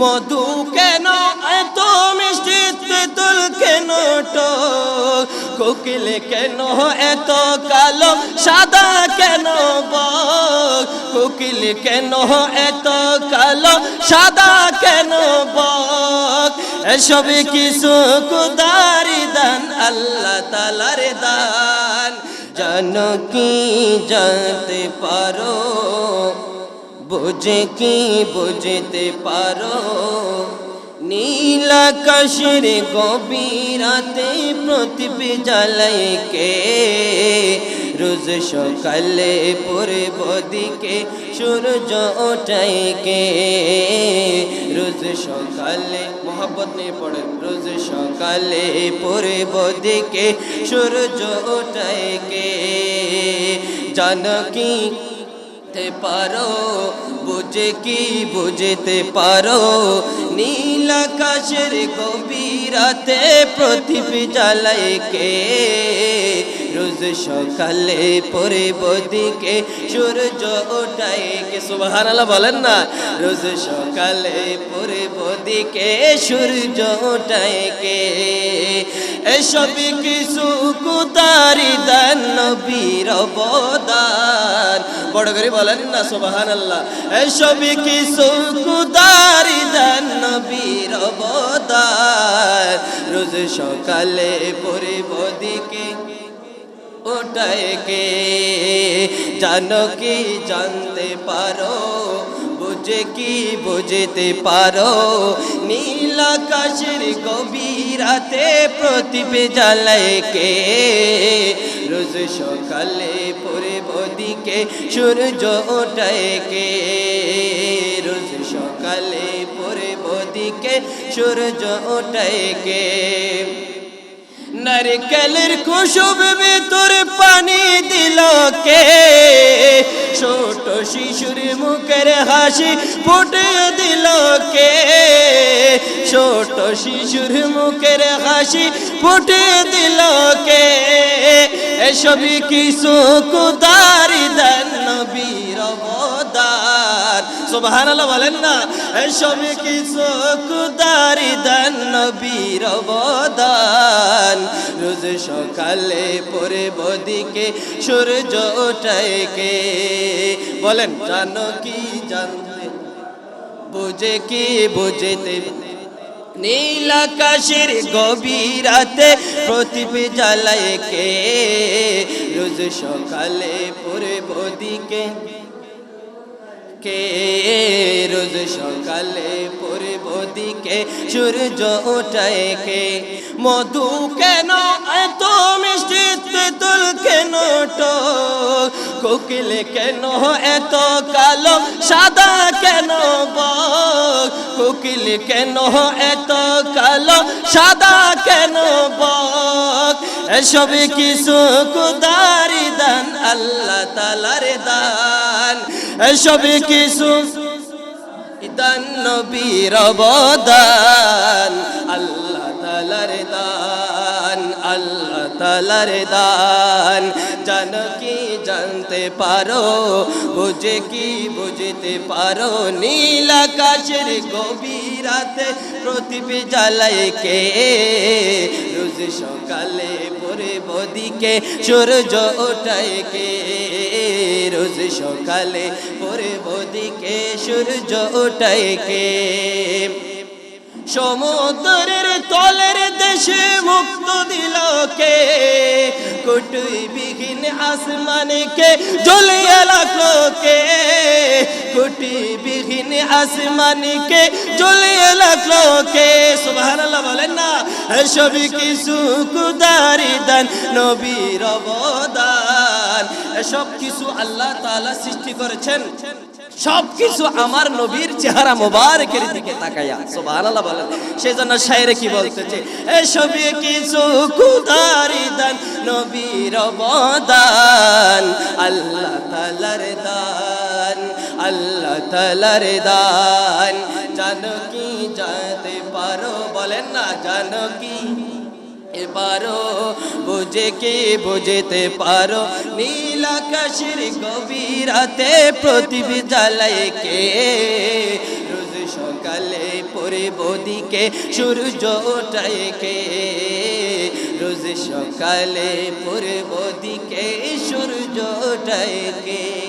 মধু কেন? এত মিষ্টি তেঁতুল কেন টক কোকিল কেন এত কালো, সাদা কেন বক? কোকিল কেন এত কালো, সাদা কেন বক? এসব কিছু কুদারি দান, আল্লাহ তালার দান। জানো কি জানতে পারো? বুঝে কি বুঝতে পারো? নীলাকাশের গভীরাতে প্রতিপি কে? রোজ সকালে পূর্ব দিকে সূর্য ওঠাই কে? রোজ সকালে মোহাম্মত নিয়ে পড়েন। রোজ সকালে পূর্ব দিকে সূর্য ওঠাই কে? জানকি বুঝতে পারো বুঝে কি বুঝতে পারো? নীল আকাশের গভীরাতে প্রতিপি জ্বালাই কে? রোজ সকালে পরে বদিকে সূর্য ওঠাই কে, সুবহানাল্লাহ বলেন না? রোজ সকালে পরে বদিকে সূর্য ওঠাই কে। এসব কিছু কুতারি দান নবীর অবদান। বড় করে বলেন না সুবাহান আল্লাহ এসব কিছু কুতারি দান নবীর অবদান। রোজ সকালে পরে বদিকে ওটায় কে জানো কি জানতে পারো? বুঝে কি বুঝতে পারো? নীল আকাশের গভীরাতে প্রতিপে জ্বালায় কে রোজ সকালে পরে বদিকে সূর্য ওঠায় কে রোজ সকালে পরে বদিকে সূর্য ওঠায় কে নারকেলের কুসুম ভিতর পানি দিল কে? ছোট শিশুর মুখের হাসি ফুটে দিল কে? ছোট শিশুর মুখের হাসি ফুটে দিল কে? এসবই কিছু কুদারি দেন নবীর সুবহানাল্লাহ বলেন না এসবই কিছু কুদারি দেন নবীর অবদান? রোজ সকালে পরে বদিকে সূর্য ওঠায় বলেন, জানো কি জানতে? বুঝে কি বুঝেতে? নীল আকাশের গভীরাতে প্রতিপে জ্বালায় কে? রোজ সকালে পরে বদিকে কে রোজ সকালে পরে বদিকে সূর্য ওঠায় কে? মধু কেন এত মিষ্টি তেঁতুল কেন টক কোকিল কেন এত কালো, সাদা কেন বক? কোকিল কেন এত কালো, সাদা কেন বক? এসব কিছু কুদারি দান আল্লাহ তালার দান। এসব কিছু দান নবীর অবদান, আল্লাহ তালার দান, আল্লাহ তালার দান। জান কি জানতে পারো, বুঝে কি বুঝতে পারো? নীল আকাশের গভীরাতে প্রতিপি জ্বালায় কে? রোজ সকালে পরে বদিকে সূর্য ওঠায় কে? রোজ সকালে পরে বদিকে সূর্য ওঠায় কে? সমুদ্রের দেশে মুক্ত দিল কে? কুটুই বিহীন আসমানকে জ্বলিয়ে লাগল কে? কুটি বিহীন আসমানকে জ্বলিয়ে লাগল কে? সুবহানাল্লাহ বলেন না সবই কিছু কুদারি দান, নবীর অবদান। সব কিছু আল্লাহ তাআলা সৃষ্টি করেছেন। সব কিছু আমার নবীর চেহারা মোবারকের দিকে তাকাইয়া, সুবহানাল্লাহ বলেন সেজন্য শায়রে কি বলতেছে? এসবই কিছু কুদারি দান নবীর অবদান, আল্লাহ তাআলার দান, আল্লাহ তাআলার দান। জানো কি জানতে পারো? বলেন না, জানো কি? এবারও বুঝে কি বুঝতে পারো? নীল আকাশের গভীরাতে প্রতিবি জ্বালায় কে? রোজ সকালে পূর্ব দিকে, সূর্য ওঠায় কে? রোজ সকালে পূর্ব দিকে, সূর্য ওঠায় কে?